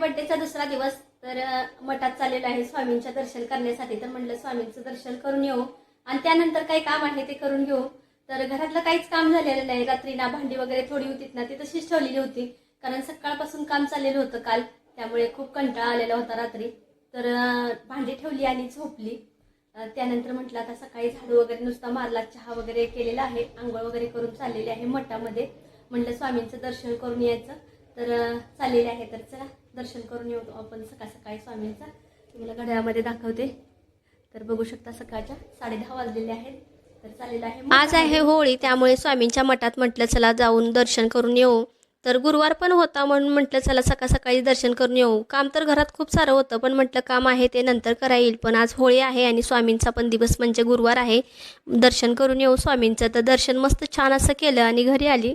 दुसरा दिवस तर मठात चाललेला आहे स्वामींच्या दर्शन करण्यासाठी. तर म्हटलं स्वामींचं दर्शन करून येऊ. आणि त्यानंतर काही काम आहे ते करून घेऊ. तर घरातलं काहीच काम झालेलं नाही. रात्री ना भांडी वगैरे थोडी होती ना ती तशीच ठेवलेली होती. कारण सकाळपासून काम चाललेलं होतं काल. त्यामुळे खूप कंटाळा आलेला होता रात्री. तर भांडी ठेवली आणि झोपली. त्यानंतर म्हटलं आता सकाळी झाडू वगैरे नुसता मारला चहा वगैरे केलेला आहे. आंघोळ वगैरे करून चाललेली आहे मठामध्ये. म्हटलं स्वामींचं दर्शन करून यायचं. तर चाललेले आहे. तर चला दर्शन करून येऊ आपण सकाळ सकाळी स्वामींचा. तुम्हाला घड्याळामध्ये दाखवते. तर बघू शकता सकाळच्या साडे दहा वाजलेले आहेत. तर चालेल आहे आज आहे होळी त्यामुळे स्वामींच्या मठात म्हटलं चला जाऊन दर्शन करून येऊ. तर गुरुवार पण होता म्हणून म्हटलं चला सकाळ सकाळी दर्शन करून येऊ. काम तर घरात खूप सारं होतं पण म्हटलं काम आहे ते नंतर करा येईल. पण आज होळी आहे आणि स्वामींचा पण दिवस म्हणजे गुरुवार आहे. दर्शन करून येऊ स्वामींचं. तर दर्शन मस्त छान असं केलं आणि घरी आली.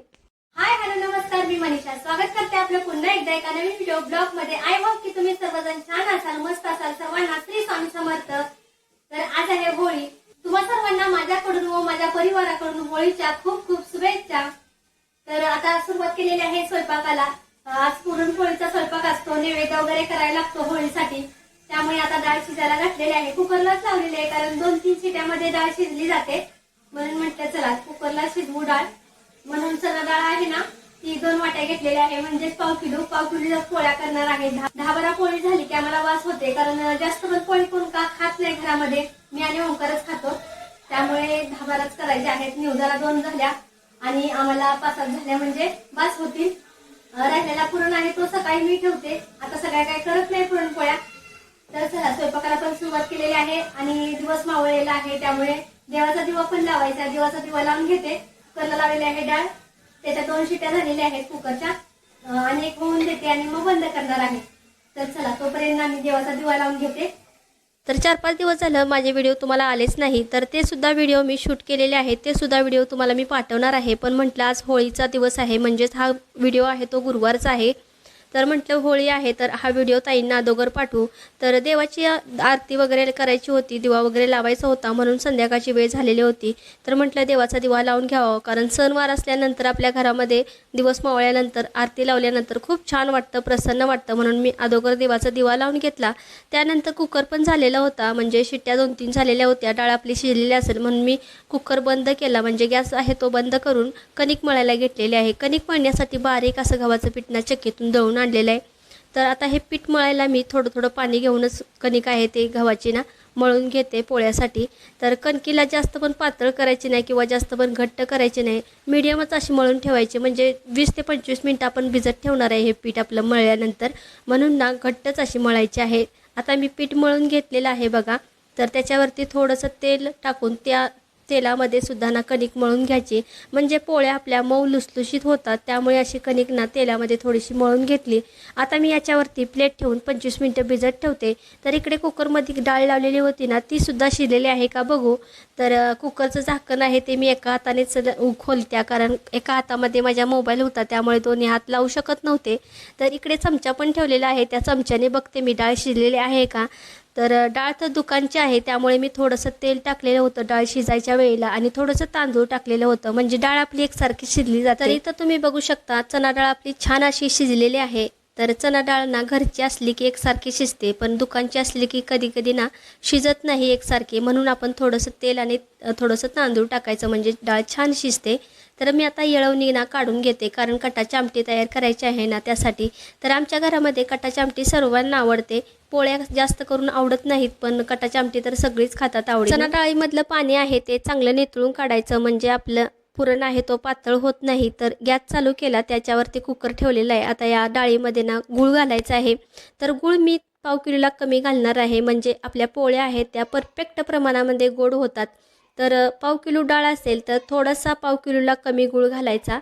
हाय हॅलो नमस्कार मी मनीषा. स्वागत करते आपलं पुन्हा एकदा एका नवीन व्हिडिओ ब्लॉगमध्ये. आय होप की तुम्ही सर्वजण छान असाल मस्त असाल सर्वांना श्री स्वामी समर्थ. तर आज आहे होळी. तुम्हा सर्वांना माझ्याकडून व माझ्या परिवाराकडून होळीच्या खूप खूप शुभेच्छा. तर आता सुरुवात केलेली आहे स्वयंपाकाला. आज पुरणपोळीचा स्वयंपाक असतो नैवेद्य वगैरे करायला लागतो होळीसाठी. त्यामुळे आता डाळ शिजायला घातलेली आहे. कुकरलाच लावलेली आहे कारण दोन तीन शिट्यामध्ये डाळ शिजली जाते. म्हणून म्हटलं चला कुकरला शिजवू डाळ. म्हणून चणा डाळ आहे ना ती दोन वाट्या घेतलेल्या आहे. म्हणजेच पाव किलो पाव किलो पोळ्या करणार आहे. दहा बारा पोळी झाली की आम्हाला वास होते कारण जास्त पण पोळी कोण का खात नाही घरामध्ये. मी आणि ओंकारच खातो. त्यामुळे दहा बाराच करायचे आहेत. निवदाला दोन झाल्या. आणि आम्हाला पाच सात झाल्या म्हणजे बास होतील. राहिलेला पुरण आहे तो सकाळी मी ठेवते. आता सगळ्या काय करत नाही पुरणपोळ्या. तर चला स्वयंपाकाला पण सुरुवात केलेली आहे. आणि दिवस मावळलेला आहे. त्यामुळे देवाचा दिवा पण लावायचा. दिवाचा दिवा लावून घेते. कलर लावलेली आहे डाळ. त्याच्या दोन शिट्या झालेल्या आहेत कुकरच्या. आणि एक होऊन देते आणि मग बंद करणार आहे. तर चला तोपर्यंत आम्ही देवाचा दिवा लावून घेते. तर चार पाच दिवस झालं माझे व्हिडिओ तुम्हाला आलेच नाही तर ते सुद्धा व्हिडिओ मी शूट केलेले आहेत ते सुद्धा व्हिडिओ तुम्हाला मी पाठवणार आहे. पण म्हटलं आज होळीचा दिवस आहे म्हणजेच हा व्हिडिओ आहे तो गुरुवारचा आहे. तर म्हटलं होळी आहे तर हा व्हिडिओ ताईंना अगोदर पाठवू. तर देवाची आरती वगैरे करायची होती दिवा वगैरे लावायचा होता म्हणून संध्याकाळची वेळ झालेली होती. तर म्हटलं देवाचा दिवा लावून घ्यावा. कारण सणवार असल्यानंतर आपल्या घरामध्ये दिवस मावळल्यानंतर आरती लावल्यानंतर खूप छान वाटतं प्रसन्न वाटतं. म्हणून मी अगोदर देवाचा दिवा लावून घेतला. त्यानंतर कुकर पण झालेला होता म्हणजे शिट्ट्या दोन तीन झालेल्या होत्या. डाळ आपली शिजलेली असेल म्हणून मी कुकर बंद केला. म्हणजे गॅस आहे तो बंद करून कणिक मळायला घेतलेली आहे. कणिक मळण्यासाठी बारीक असं गव्हाचं पिठणं चक्कीतून दळून आणलेलं आहे. तर आता हे पीठ मळायला मी थोडं थोडं पाणी घेऊनच कणिक आहे ते गव्हाची ना मळून घेते पोळ्यासाठी. तर कणकीला जास्त पण पातळ करायची नाही किंवा जास्त पण घट्ट करायची नाही. मीडियमच अशी मळून ठेवायची. म्हणजे वीस ते पंचवीस मिनटं आपण भिजत ठेवणार आहे हे पीठ आपलं मळल्यानंतर. म्हणून ना घट्टच अशी मळायची आहे. आता मी पीठ मळून घेतलेलं आहे बघा. तर त्याच्यावरती थोडंसं तेल टाकून त्या तेलामध्ये सुद्धा ना कणिक मळून घ्यायची. म्हणजे पोळ्या आपल्या मऊ लुसलुशीत होतात. त्यामुळे अशी कणिक ना तेलामध्ये थोडीशी मळून घेतली. आता मी याच्यावरती प्लेट ठेवून पंचवीस मिनटं भिजत ठेवते. तर इकडे कुकरमध्ये डाळ लावलेली होती ना ती सुद्धा शिजलेली आहे का बघू. तर कुकरचं झाकण आहे ते मी एका हातानेच ल- खोलत्या. कारण एका हातामध्ये माझ्या मोबाईल होता त्यामुळे दोन्ही हात लावू शकत नव्हते. तर इकडे चमचा पण ठेवलेला आहे. त्या चमच्याने बघते मी डाळ शिजलेली आहे का. तर डाळ तर दुकानची आहे त्यामुळे मी थोडंसं तेल टाकलेलं होतं डाळ शिजायच्या वेळेला आणि थोडंसं तांदूळ टाकलेलं होतं. म्हणजे डाळ आपली एकसारखी शिजली जाते. तर इथं तुम्ही बघू शकता चणा डाळ आपली छान अशी शिजलेली आहे. तर चणा डाळ ना घरची असली की एकसारखी शिजते पण दुकानची असली की कधी कधी ना शिजत नाही एकसारखी म्हणून आपण थोडंसं तेल आणि थोडंसं तांदूळ टाकायचं म्हणजे डाळ छान शिजते. तर मी आता येळवणी ना काढून घेते कारण कटाची आमटी तयार करायची आहे ना त्यासाठी. तर आमच्या घरामध्ये कटाची आमटी सर्वांना आवडते. पोळ्या जास्त करून आवडत नाहीत पण कटाची आमटी तर सगळीच खातात आवडते चणाडाळीमधलं पाणी आहे ते चांगलं नितळून काढायचं म्हणजे आपलं पुरण आहे तो पातळ होत नाही तर गॅस चालू केला त्याच्यावरती कुकर ठेवलेला आहे. आता या डाळीमध्ये ना गूळ घालायचा आहे. तर गूळ मी पाव किलोला कमी घालणार आहे म्हणजे आपल्या पोळ्या आहेत त्या परफेक्ट प्रमाणामध्ये गोड होतात. तर पाव किलो डाळ असेल तर थोडासा पाव किलोला कमी गूळ घालायचा.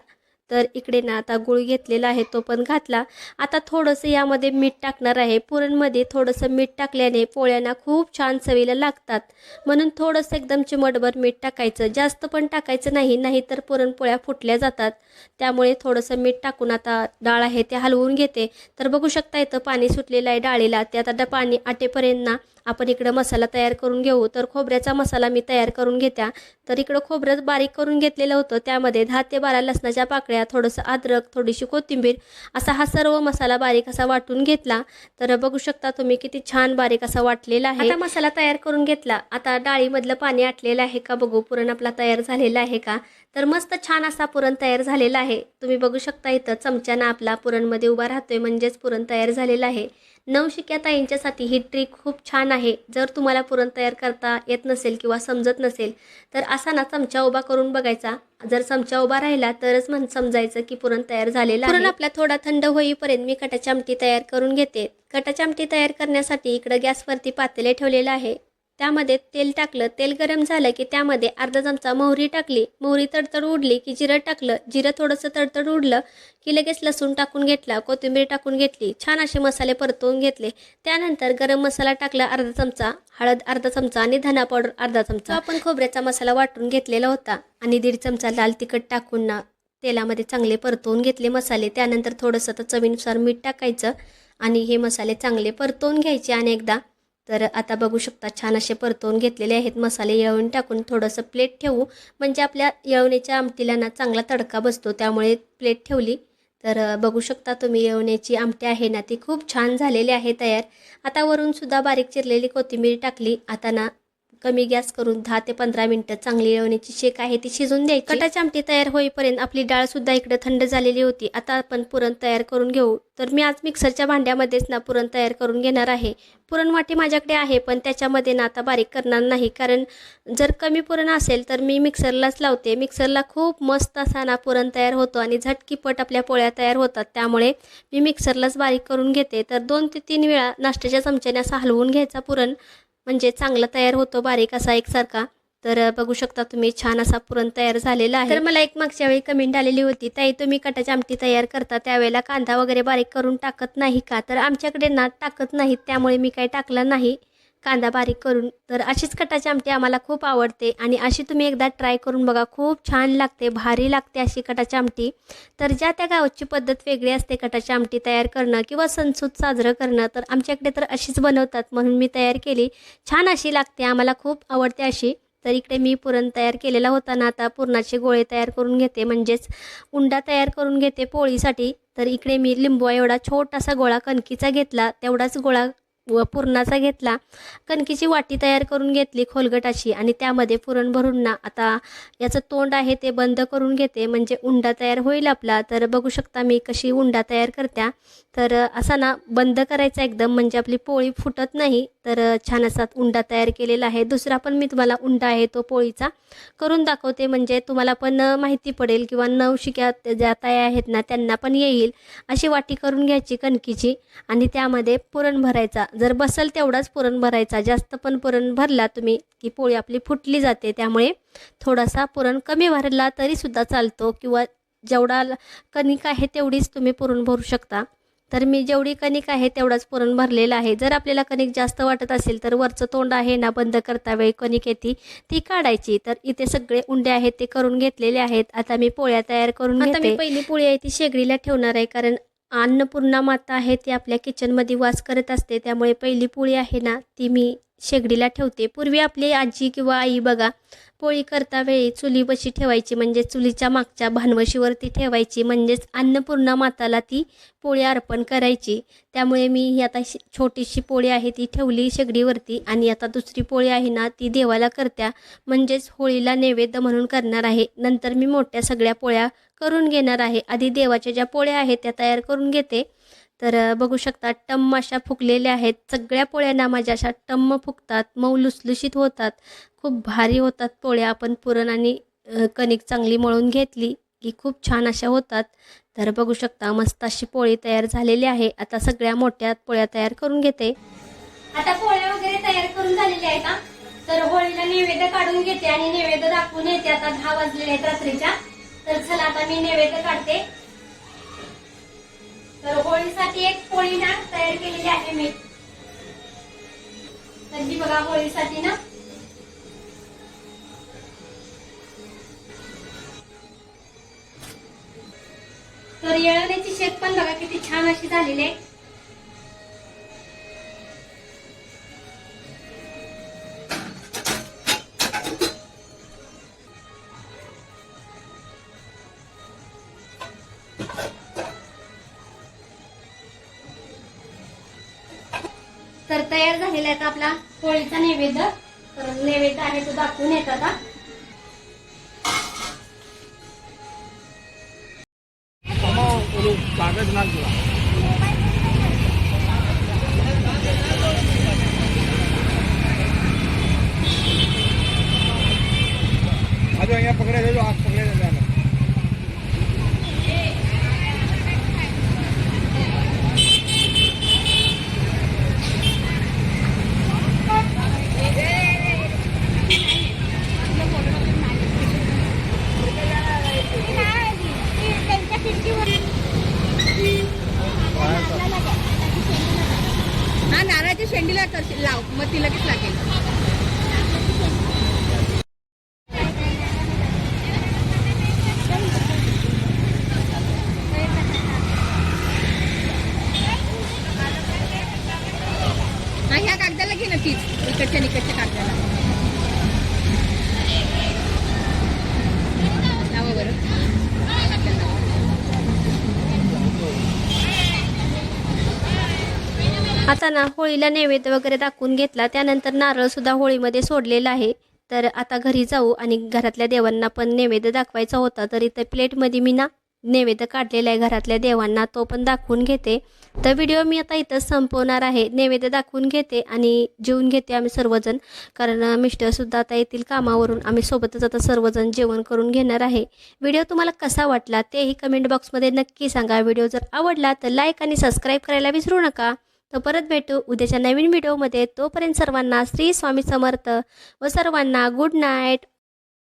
तर इकडे ना आता गूळ घेतलेला आहे तो पण घातला. आता थोडंसं यामध्ये मीठ टाकणार आहे. पुरणमध्ये थोडंसं मीठ टाकल्याने पोळ्यांना खूप छान चवीला लागतात. म्हणून थोडंसं एकदम चिमटभर मीठ टाकायचं. जास्त पण टाकायचं नाही नाहीतर पुरणपोळ्या फुटल्या जातात. त्यामुळे थोडंसं मीठ टाकून आता डाळ आहे ते हलवून घेते. तर बघू शकता इथं पाणी सुटलेलं आहे डाळीला. ते आता पाणी आटेपर्यंत ना आपण इकडं मसाला तयार करून घेऊ. तर खोबऱ्याचा मसाला मी तयार करून घेत्या. तर इकडं खोबरं बारीक करून घेतलेलं होतं. त्यामध्ये दहा ते बारा लसणाच्या पाकळ्या मिरच्या थोडंसं अद्रक थोडीशी कोथिंबीर असा हा सर्व मसाला बारीक असा वाटून घेतला. तर बघू शकता तुम्ही किती छान बारीक असा वाटलेला आहे. आता मसाला तयार करून घेतला. आता डाळीमधलं पाणी आटलेलं आहे का बघू? पुरण आपला तयार झालेला आहे का? तर मस्त छान असा पुरण तयार झालेला आहे. तुम्ही बघू शकता इथं चमच्यानं आपला पुरणमध्ये उभा राहतोय म्हणजेच पुरण तयार झालेलं आहे. नवशिक्या ताईंच्यासाठी ही ट्रिक खूप छान आहे. जर तुम्हाला पुरण तयार करता येत नसेल किंवा समजत नसेल तर असा ना चमचा उभा करून बघायचा. जर चमचा उभा राहिला तरच म्हण समजायचं की पुरण तयार झालेलं पुरण आपला थोडा थंड होईपर्यंत मी कटाची आमटी तयार करून घेते. कटाची आमटी तयार करण्यासाठी इकडं गॅसवरती पातेले ठेवलेलं आहे. त्यामध्ये तेल टाकलं तेल गरम झालं की त्यामध्ये अर्धा चमचा मोहरी टाकली. मोहरी तडतड उडली की जिरं टाकलं. जिरं थोडंसं तडतड उडलं की लगेच लसूण टाकून घेतला कोथिंबीर टाकून घेतली छान असे मसाले परतवून घेतले. त्यानंतर गरम मसाला टाकला अर्धा चमचा हळद अर्धा चमचा आणि धना पावडर अर्धा चमचा. आपण खोबऱ्याचा मसाला वाटून घेतलेला होता आणि दीड चमचा लाल तिखट टाकून ना तेलामध्ये चांगले परतवून घेतले मसाले. त्यानंतर थोडंसं तर चवीनुसार मीठ टाकायचं आणि हे मसाले चांगले परतवून घ्यायचे आणि एकदा तर आता बघू शकता छान असे परतवून घेतलेले आहेत. मसाले येळून टाकून थोडंसं प्लेट ठेवू. म्हणजे आपल्या येळवण्याच्या आमटीला ना चांगला तडका बसतो त्यामुळे प्लेट ठेवली. तर बघू शकता तुम्ही येवण्याची आमटी आहे ना ती खूप छान झालेली आहे तयार. आता वरून सुद्धा बारीक चिरलेली कोथिंबीर टाकली. आता ना कमी गॅस करून दहा ते पंधरा मिनटं चांगली येवण्याची शेक आहे ती शिजून द्यायची. कटाची आमटी तयार होईपर्यंत आपली डाळ सुद्धा इकडे थंड झालेली होती. आता आपण पुरण तयार करून घेऊ. तर मी आज मिक्सरच्या भांड्यामध्येच ना पुरण तयार करून घेणार आहे. पुरणवाटी माझ्याकडे आहे पण त्याच्यामध्ये ना आता बारीक करणार नाही. कारण जर कमी पुरण असेल तर मी मिक्सरलाच लावते. मिक्सरला खूप मस्त असा ना पुरण तयार होतो आणि झटकीपट आपल्या पोळ्या तयार होतात. त्यामुळे मी मिक्सरलाच बारीक करून घेते. तर दोन ते तीन वेळा नाश्त्याच्या चमच्याने असा हलवून घ्यायचा पुरण. म्हणजे चांगला तयार होतो बारीक असा एकसारखा. तर बघू शकता तुम्ही छान असा पुरण तयार झालेला आहे. तर मला एक मागच्या वेळी कमेंट आलेली होती ताई तुम्ही कटाची आमटी तयार करता त्यावेळेला कांदा वगैरे बारीक करून टाकत नाही का? तर आमच्याकडे ना टाकत नाहीत त्यामुळे मी काही टाकलं नाही. कांदा बारीक करून. तर अशीच कटाची आमटी आम्हाला खूप आवडते आणि अशी तुम्ही एकदा ट्राय करून बघा खूप छान लागते भारी लागते अशी कटाची आमटी. तर ज्या त्या गावाची पद्धत वेगळी असते कटाची आमटी तयार करणं किंवा सणसूद साजरं करणं तर आमच्याकडे तर अशीच बनवतात म्हणून मी तयार केली. छान अशी लागते आम्हाला खूप आवडते अशी. तर इकडे मी पुरण तयार केलेला होता ना आता पुरणाचे गोळे तयार करून घेते म्हणजेच उंडा तयार करून घेते पोळीसाठी. तर इकडे मी लिंबू एवढा छोटासा गोळा कणकीचा घेतला तेवढाच गोळा व पुरणाचा घेतला. कणकीची वाटी तयार करून घेतली खोलगटाची आणि त्यामध्ये पुरण भरून ना आता याचं तोंड आहे ते बंद करून घेते. म्हणजे उंडा तयार होईल आपला. तर बघू शकता मी कशी उंडा तयार करत्या. तर असा ना बंद करायचा एकदम. म्हणजे आपली पोळी फुटत नाही. तर छान असा उंडा तयार केलेला आहे. दुसरा पण मी तुम्हाला उंडा आहे तो पोळीचा. करून दाखवते म्हणजे तुम्हाला पण माहिती पडेल किंवा नवशिक्या ज्या ताया आहेत ना त्यांना पण येईल. अशी वाटी करून घ्यायची कणकीची आणि त्यामध्ये पुरण भरायचा. जर बसल तेवढाच पुरण भरायचा. जास्त पण पुरण भरला तुम्ही की पोळी आपली फुटली जाते. त्यामुळे थोडासा पुरण कमी भरला तरीसुद्धा चालतो किंवा जेवढा ल- कणिक आहे तेवढीच तुम्ही पुरण भरू शकता. तर मी जेवढी कणिक आहे तेवढाच पुरण भरलेलं आहे. जर आपल्याला कणिक जास्त वाटत असेल तर वरचं तोंड आहे ना बंद करता वेळी कणिक येते ती काढायची. तर इथे सगळे उंडे आहेत ते करून घेतलेले आहेत. आता मी पोळ्या तयार करून आता मी पहिली पोळी आहे ती शेगडीला ठेवणार आहे कारण अन्नपूर्णा माता आहे ती आपल्या किचनमध्ये वास करत असते. त्यामुळे पहिली पोळी आहे ना ती मी शेगडीला ठेवते. पूर्वी आपली आजी किंवा आई बघा पोळी करता वेळी चुलीपाशी ठेवायची म्हणजे चुलीच्या मागच्या भानवशीवरती ठेवायची म्हणजेच अन्नपूर्णा माताला ती पोळी अर्पण करायची. त्यामुळे मी ही आता छोटीशी पोळी आहे ती ठेवली शेगडीवरती आणि आता दुसरी पोळी आहे ना ती देवाला करत्या म्हणजेच होळीला नैवेद्य म्हणून करणार आहे. नंतर मी मोठ्या सगळ्या पोळ्या करून घेणार आहे. आधी देवाच्या ज्या पोळ्या आहेत त्या तयार करून घेते. तर बघू शकता टम्म अशा फुगलेल्या आहेत. सगळ्या पोळ्यांना माझ्या अशा टम्म फुगतात. मऊ लुसलुशीत होतात. खूप भारी होतात पोळ्या. आपण पुरण आणि कणिक चांगली मळून घेतली की खूप छान अशा होतात. तर बघू शकता मस्त अशी पोळी तयार झालेली आहे. आता सगळ्या मोठ्या पोळ्या तयार करून घेते. आता पोळ्या वगैरे तयार करून झालेल्या आहेत हा. तर होळीला नैवेद्य काढून घेते आणि नैवेद्य दाखवून येते. आता दहा वाजलेले आहेत रात्रीच्या. तर चला आता मी नैवेद्य काढते. तर होळीसाठी एक पोळी ना तयार केलेली आहे मी. तर ही बघा होळीसाठी ना. तर येळवण्याची शेत पण बघा किती छान अशी झालेली आहे. तर तयार झालेला आहे आपला पोळीचा नैवेद्य. तर नैवेद्य आहे तो दाखवून येत आता. आज पकड़े दे दो पकड़े दे नारळाच्या लाव. मग ती लगेच लागेल हा ह्या कागदाला घे ना तीच इकडच्या निकडच्या कागदाला लावा बरं आता ना होळीला नैवेद्य वगैरे दाखवून घेतला त्यानंतर नारळ सुद्धा होळीमध्ये सोडलेला आहे. तर आता घरी जाऊ आणि घरातल्या देवांना पण नैवेद्य दाखवायचा होता तर इथं प्लेटमध्ये मी ना नैवेद्य काढलेला आहे घरातल्या देवांना तो पण दाखवून घेते. तर व्हिडिओ मी आता इथंच संपवणार आहे. नैवेद्य दाखवून घेते आणि जेवून घेते आम्ही सर्वजण कारण मिस्टरसुद्धा आता येतील कामावरून. आम्ही सोबतच आता सर्वजण जेवण करून घेणार आहे. व्हिडिओ तुम्हाला कसा वाटला तेही कमेंट बॉक्समध्ये नक्की सांगा. व्हिडिओ जर आवडला तर लाईक आणि सबस्क्राईब करायला विसरू नका. तर परत भेटू उद्याच्या नवीन व्हिडिओमध्ये. तोपर्यंत सर्वांना श्री स्वामी समर्थ व सर्वांना गुड नाईट